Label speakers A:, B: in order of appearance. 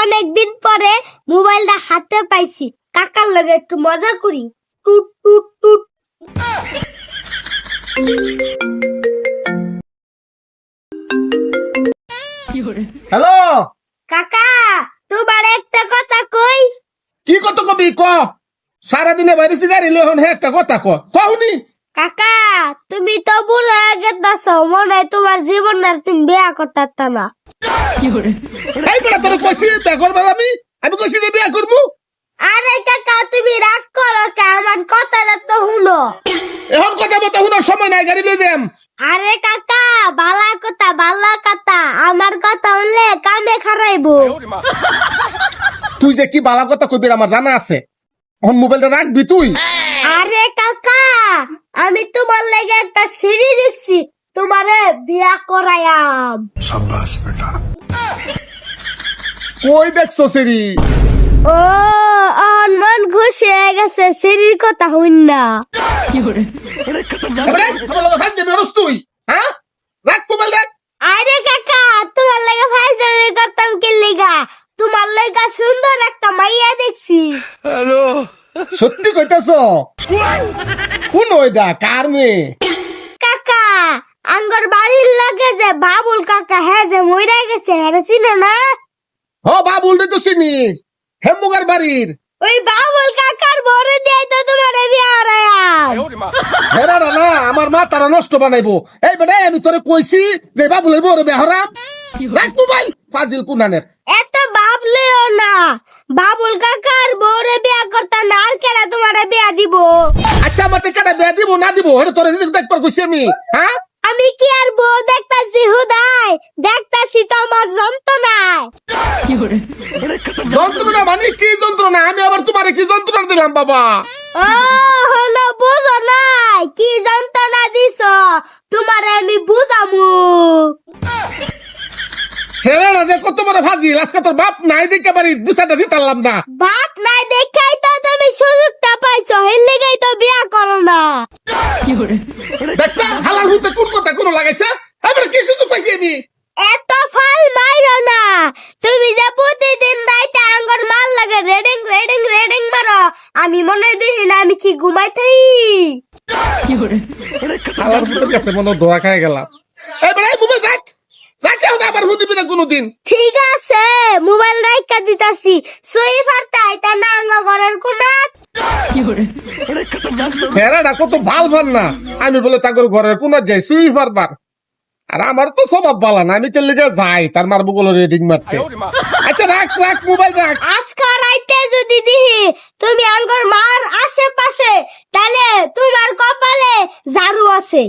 A: অনেকদিন পরে মোবাইলটা হাতে পাইছি। কাকার লগে একটু মজা করি। টুট টুট টুট।
B: হ্যালো?
A: কাকা তোমার একটা কথা কই?
B: কি কত কবি ক? সারাদিনে বাইরে সিগারি লেহন হে একটা কথা ক। কহুনি?
A: কাকা তুমি তো বুড়ো আগে দাস মনে হয় তোমার জীবন আর তুমি বিয়া করতে না।
B: এই বেড়া তোর কইছি বিয়া করবার আমি আমি কইছি যে বিয়া করব
A: আরে কাকা তুমি রাগ করো কে আমার কথাটা তো শুনো।
B: এখন কথা মতো শুনার সময় নাই গাড়ি লই যাম।
A: আরে কাকা বালা কথা বালা কথা আমার কথা শুনলে কামে খারাইবো
B: তুই যে কি বালা কথা কইবি আমার জানা আছে। এখন মোবাইলটা রাখবি তুই?
A: আমি তোমার লেগে একটা সিঁড়ি দেখছি তোমারে বিয়া করায়াম।
B: কই দেখছ সেরি
A: ও মন খুশি হয়ে গেছে সিঁড়ির কথা হইন না।
B: তুই হ্যাঁ? রাখ মোবাইল রাখ
A: আরে কাকা তোমার লেগে ফাইল করতাম কি লিগা? তোমার লেগা সুন্দর একটা মাইয়া দেখছি।
B: সত্যি কইতাছ? কোন ওইটা কার মেয়ে?
A: কাকা আঙ্গর বাড়ির লাগে যে বাবুল কাকা হ্যাঁ যে মইরা গেছে হ্যাঁ চিনে না?
B: হ বাবুল তো চিনি। হেমুগার বাড়ির।
A: ওই বাবুল কাকার বড় দিয়ে তো তোমার বিয়া
B: হেরা না আমার মা তারা নষ্ট বানাইবো। এই বেটা আমি তোরে কইছি যে বাবুলের বড় বেহরাম। রাখ মোবাইল ফাজিল কুনানের।
A: এত ভাবলেও না বাবুল কাকার বউরে বিয়া করতা না আর কেরা তোমারে বিয়া দিব?
B: আচ্ছা আমার কেন বিয়া দিব না দিব এটা তোরে দেখবার কইছি আমি হ্যাঁ?
A: আমি কি আর বউ দেখতাছি হুদাই? দেখতাছি তো আমার যন্ত্রণায়।
B: যন্ত্রণা মানে কি যন্ত্রণা? আমি আবার তোমারে কি যন্ত্রণা দিলাম বাবা?
A: ও
B: ছেলেরা যে কত বড় ফাজিল আজকে তোর বাপ নাই দেখে বাড়ি বিচারটা দিতাম না।
A: বাপ নাই দেখাই তো তুমি সুযোগটা পাইছো হের লেগেই তো বিয়া করো না।
B: দেখছ হালার হুতে কোন কথা কোন লাগাইছে? এবার কি সুযোগ পাইছি আমি?
A: এত ফল মাইরো না। তুমি যে প্রতিদিন রাইতে আঙ্গর মাল লাগে রেডিং রেডিং রেডিং মারো আমি মনে দেখি না আমি কি ঘুমাই থাই
B: হালার হুতের কাছে মনে ধোয়া খাই গেলাম। এবার এই মোবাইল রাখ। রাখ এখন আবার হুদিবি না কোনোদিন
A: ঠিক আছে মোবাইল রাইকা দিতাছি। সুই ফারতাই তা না আঙ্গ ঘরের কোনাত
B: ফেরাটা কত ভালো ভালো না। আমি বলে তাগর ঘরের কোন যাই সুই পারবার আর আমার তো স্বভাব বালা না আমি চলে যাই তার মারবো গুলো রেডিং মারতে। আচ্ছা রাখ রাখ মোবাইল রাখ।
A: আজকে রাইতে যদি দিহি তুমি আঙ্গর মার আশেপাশে তাহলে তোমার কপালে ঝাড়ু আছে।